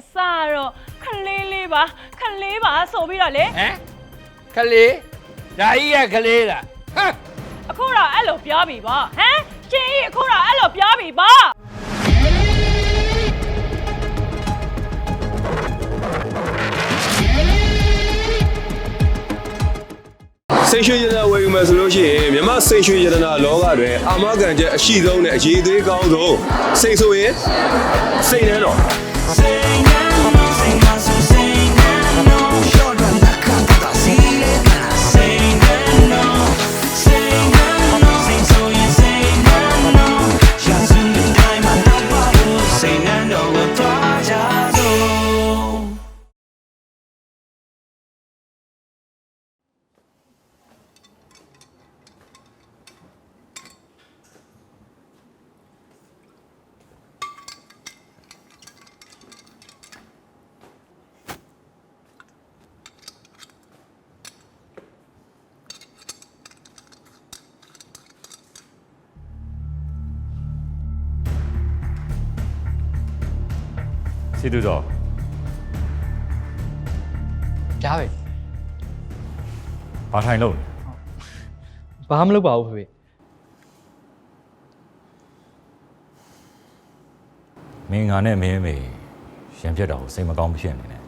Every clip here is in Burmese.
အစတော့ခလေးလေးပါခလေးပါဆိုပြီးတော့လေဟမ်ခလေးဒါကြီးကခလေးလားဟမ်အခုတော့အဲ့လိုပြောပြီပေါ့ဟမ်ရှင်ကြီးအခုတော့အဲ့လိုပြောပြီပေါ့စိတ်ရွှေရတနာဝယ်ယူမယ်ဆိုလို့ရှိရင်မြမစိတ်ရွှေရတနာလောကတွင်အာမခံချက်အရှိဆုံးနဲ့အရေးသေးကောင်းဆုံးစိတ်ဆိုရင်စိတ်နဲ့တော့ Sem anos, sem razão. စီတူတော့ကြားပဲဘာထိုင်လို့လဲဘာမှမလုပ်ပါဘူးဖေဖေမင်းငါနဲ့မင်းမေရင်ပြတ်တော့စိတ်မကောင်းဖြစ်နေတယ်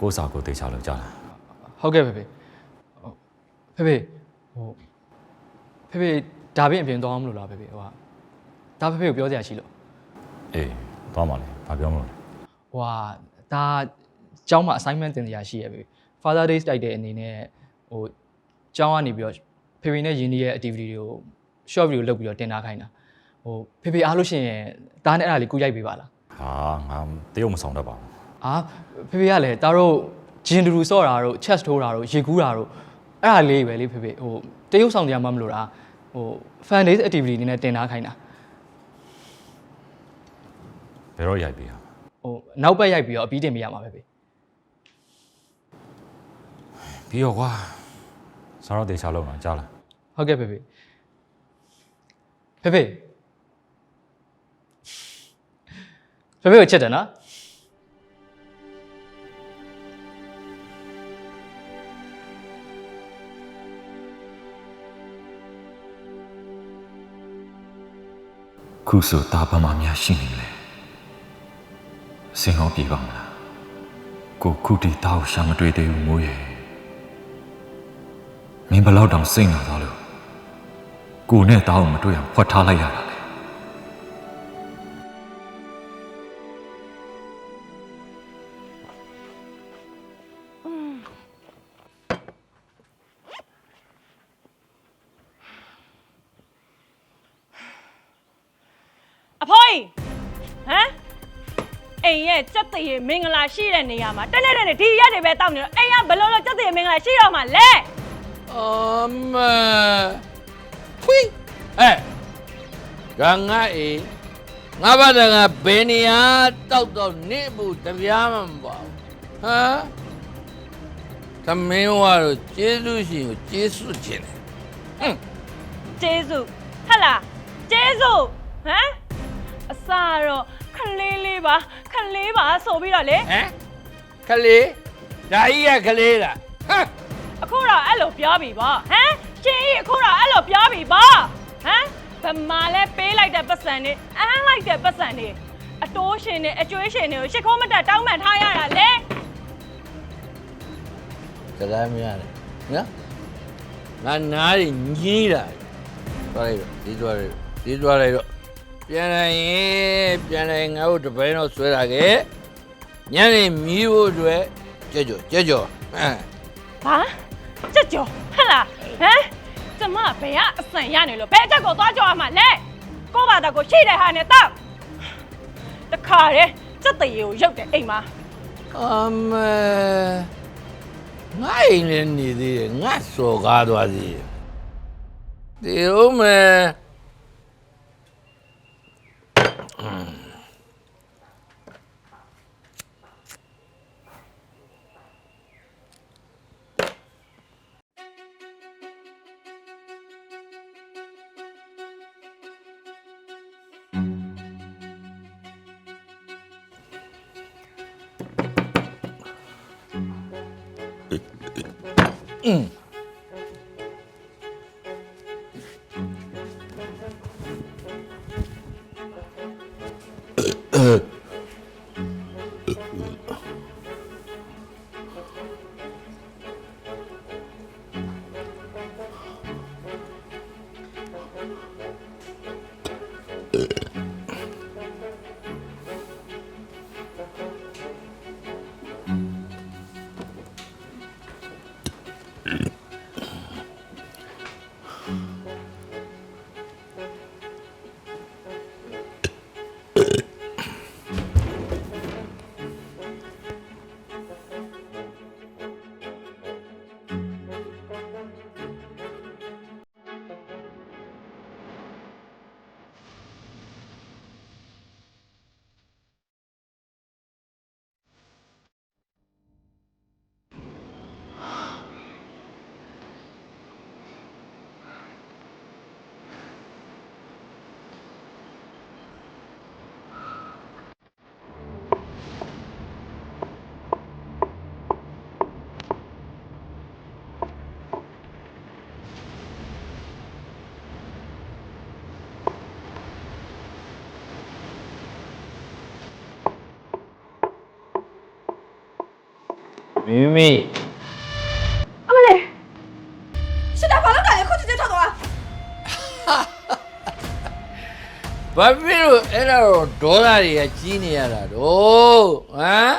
ကိုယ်စာကိုတေချာလို့ကြားလားဟုတ်ကဲ့ဖေဖေဟုတ်ဖေဖေဟိုဖေဖေဒါပြင်အပြင်သွားအောင်မလို့လားဖေဖေဟိုဟာဒါဖေဖေကိုပြောစရာရှိလို့အေး သွားပါလေဘာပြောမလို့လဲဟိုဟာဒါကျောင်းမှာ assignment တင်စရာရှိရဖေဖေ Father Days တိုက်တဲ့အနေနဲ့ဟိုကျောင်းကနေပြီးတော့ဖေဖေနဲ့ယင်းဒီရဲ့ activity တွေကို short video လုပ်ပြီးတော့တင်ထားခိုင်းတာဟိုဖေဖေအားလို့ရှိရင်ဒါနဲ့အဲ့ဒါလေးကူရိုက်ပေးပါလားဟာငါတရုတ်မဆောင်တတ်ပါဘူးအာဖေဖေကလည်းတားတို့ဂျင်တူတူဆော့တာတို့ chest ထိုးတာတို့ရေကူးတာတို့အဲ့ဒါလေးပဲလေဖေဖေဟိုတရုပ်ဆောင်တရားမှမလို့တာဟို fan days activity အနေနဲ့တင်ထားခိုင်းတာ ဘယ်တော့ရိုက်ပေးရဟိုနောက်ပတ်ရိုက်ပြီးတော့အပြီးတင်ပေးရမှာဖေဖေပြီးတော့ကွာစားတော့တေချာလို့လားကြားလားဟုတ်ကဲ့ဖေဖေဖေဖေဖေဖေကိုချက်တယ်နော်ခုဆိုတာဘာမှများရှိနေလဲ စင်ဟောပြေပါမလားကိုခုတီတာကိုရှာမတွေ့သေးဘူးမိုးရဲ့မင်းဘလောက်တောင်စိတ်နာသွားလို့ကိုနဲ့တာကိုမတွေ့အောင်ဖွက်ထားလိုက်ရတာလေအဖိုးကြီးဟမ် အိမ်ရဲ့စက်တရေမင်္ဂလာရှိတဲ့နေရာမှာတက်တက်တက်ဒီရက်တွေပဲတောက်နေတော့အိမ်ကဘယ်လိုလဲစက်တရေမင်္ဂလာရှိတော့မှလဲအမဖွိအဲကငါအေးငါဘာတကဘယ်နေရာတောက်တော့နေဘူးတပြားမှမပေါ့ဟမ်သမင်းဝါတော့ကျေးဇူးရှင်ကိုကျေးဇူးခြင်းတယ်ဟွန်းကျေးဇူးဟတ်လားကျေးဇူးဟမ်အစတော့ ခလေးလေးပါခလေးပါဆိုပြီးတော့လေဟမ်ခလေးဒါကြီးကခလေးလားဟမ်အခုတော့အဲ့လိုပြောပြီပေါ့ဟမ်ရှင်ကြီးအခုတော့အဲ့လိုပြောပြီပေါ့ဟမ်ဗမာလဲပေးလိုက်တဲ့ပတ်စံနေအမ်းလိုက်တဲ့ပတ်စံနေအတိုးရှင်နေအကျွေးရှင်နေကိုရှ िख ိုးမတက်တောင်းပန်ထားရတာလေစကားမရတယ်နော်ငါနားရင်ကြီးတာသွားလိုက်တော့ဒီသွားလိုက်တော့ဒီသွားလိုက်တော့ ပြန်လာရင်ပြန်လာရင်ငါတို့တပင်းတော့ဆွဲတာကဲညနေမီးဖို့အတွက်ကြက်ကြော်ကြက်ကြော်ဟမ်ဘာကြက်ကြော်ဟဲ့လားဟမ်ကျမဘယ်ကအဆန်ရနေလို့ဘယ်အချက်ကိုသွားကြော်ရမှာလဲကိုယ့်ဘာသာကိုရှိတဲ့ဟာနဲ့တောက်တခါတည်းစက်တရေကိုရုပ်တယ်အိမ်မှာအမေငါအိမ်လည်းနေသေးတယ်ငါစော်ကားသွားသေးတယ်ဒီဦးမေ 음. 음. မိမိရှစ်တာဘာလို့တာလဲခုချက်ချက်ထွက်သွားဘာဖြစ်လို့အဲ့ဒါတော့ဒေါသတွေကကြီးနေရတာတော့ဟမ်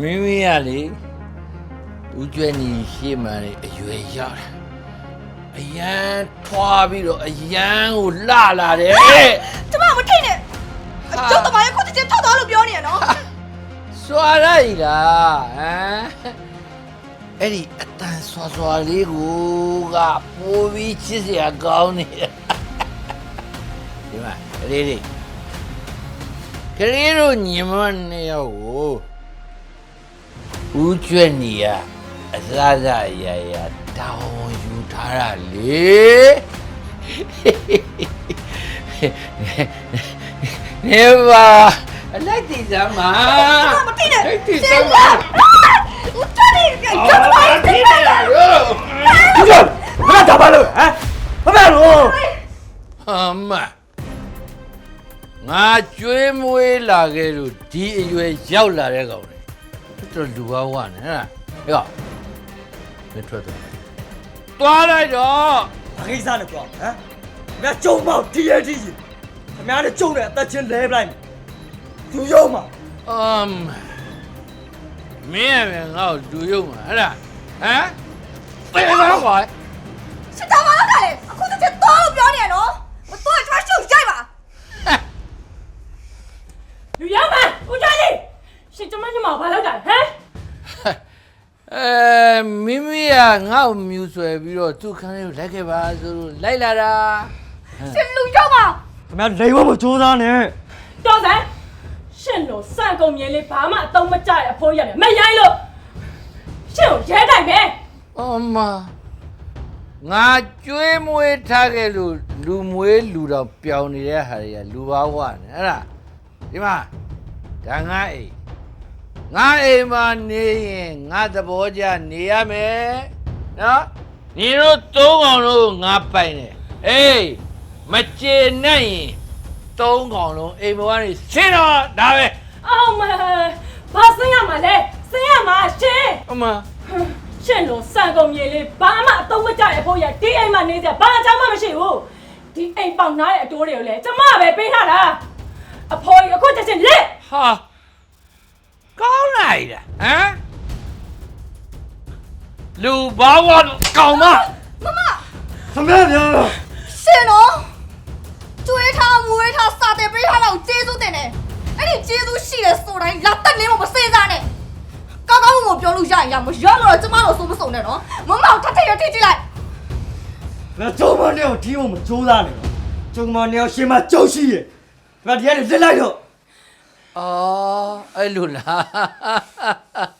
မိမိကလေဦးကျွဲ့နီရှေ့မှာလေအရွယ်ရောက်တာအရန်ထွားပြီးတော့အရန်ကိုလှလာတယ်ကျမမထိတ်နဲ့ ကျုပ်တမရဲ့ခုချက်ချက်ထွက်သွားလို့ပြောနေရနော်စွာရိုက်လားဟမ်အဲ့ဒီအတန်စွာစွာလေးကိုကပိုးပြီးချစ်စရာကောင်းနေတယ်ဒီမှာကလေးလေးကလေးတို့ညီမနှစ်ယောက်ကိုဦးကျွဲ့နေရအစားစားရရတောင်းယူထားတာလေ နေပါအလိုက်တည်စမ်းပါမတည်နဲ့လိုက်တည်စမ်းပါဦးတော်ရည်ကကျွန်တော်တည်နေလားဘယ်လိုဘာသာပါလို့ဟမ်ဘာလို့ဟာမငါကျွေးမွေးလာခဲ့လို့ဒီအရွယ်ရောက်လာတဲ့ကောင်လေတော်လူကောင်းကနဲ့ဟဲ့ဟဲ့မထွက်တော့သွားလိုက်တော့ခိစားလို့ကောဟမ် ငါကြုံမောက် TNT ကြီးခင်ဗျားနဲ့ကြုံတဲ့အသက်ချင်းလဲပလိုက်မယ်သူရုံးမှာအမ်မင်းရမယ်ငါ့ကိုလူယုံမှာဟဲ့လားဟမ်ပြေတော့ကွာရှစ်တာဘာလို့တာလဲအခုချက်ချက်သွားလို့ပြောနေရနော်မသွားကျမရှုပ်ရိုက်ပါလူရောက်မဦးကျော်ကြီးရှင်ကျမညီမကိုဘာလုပ်တာလဲဟမ်အဲမိမိကငါ့ကိုမြူဆွဲပြီးတော့သူ့ခန်းလေးကိုလိုက်ခဲ့ပါဆိုလို့လိုက်လာတာ ရှင်လူရောက်ပါခင်ဗျားလိမ်ဖို့မကြိုးစားနဲ့တော်စမ်းရှင်တို့စံကုန်မြင်လေးဘာမှအသုံးမကျတဲ့အဖိုးရမယ်မရိုင်းလို့ရှင်ကိုရဲတိုင်ပဲအမငါကျွေးမွေးထားခဲ့လို့လူမွေးလူတော်ပျောင်နေတဲ့ဟာတွေကလူဘာဝနဲ့အဲ့ဒါဒီမှာဒါငါအိမ်ငါအိမ်မှာနေရင်ငါသဘောကျနေရမယ်နော်ညီတို့သုံးကောင်လုံးငါပိုင်တယ်အေး မကျေနပ်ရင်သုံးကောင်လုံးအိမ်ဘဝကနေဆင်းတော့ဒါပဲအောင်မဘာစင်းရမှာလဲစင်းရမှာရှင်အမရှင်တို့စံကုန်မြင်လေးဘာမှအသုံးမကျတဲ့အဖိုးရဒီအိမ်မှာနေကြဘာအကြောင်းမှမရှိဘူးဒီအိမ်ပေါင်နာတဲ့အတိုးတွေကိုလည်းကျမပဲပေးထားတာအဖိုးကြီးအခုချက်ချင်းလက်ဟာကောင်းလိုက်တာဟမ်လူဘာဝကောင်မခင်ဗျားဗျာရှင်နော်ကျွေး ထားမွေးထားစာတယ်ပေးထားတော့ကျေးဇူးတင်တယ်အဲ့ဒီကျေးဇူးရှိတယ်ဆိုတိုင်းလာတက်နေမမစေးစားနဲ့ကောင်းကောင်းမပြောလို့ရရင်ရမရလို့တော့ကျမတို့ဆိုမစုံနဲ့နော်မမအောင်ထထရထိကြည့်လိုက်ငါကြုံမနဲ့ကိုဒီဖို့မကြိုးစားနဲ့ကြုံမနဲ့ကိုရှင်မကြုတ်ရှိရဲ့ငါဒီကနေလက်လိုက်တော့အော်အဲ့လိုလား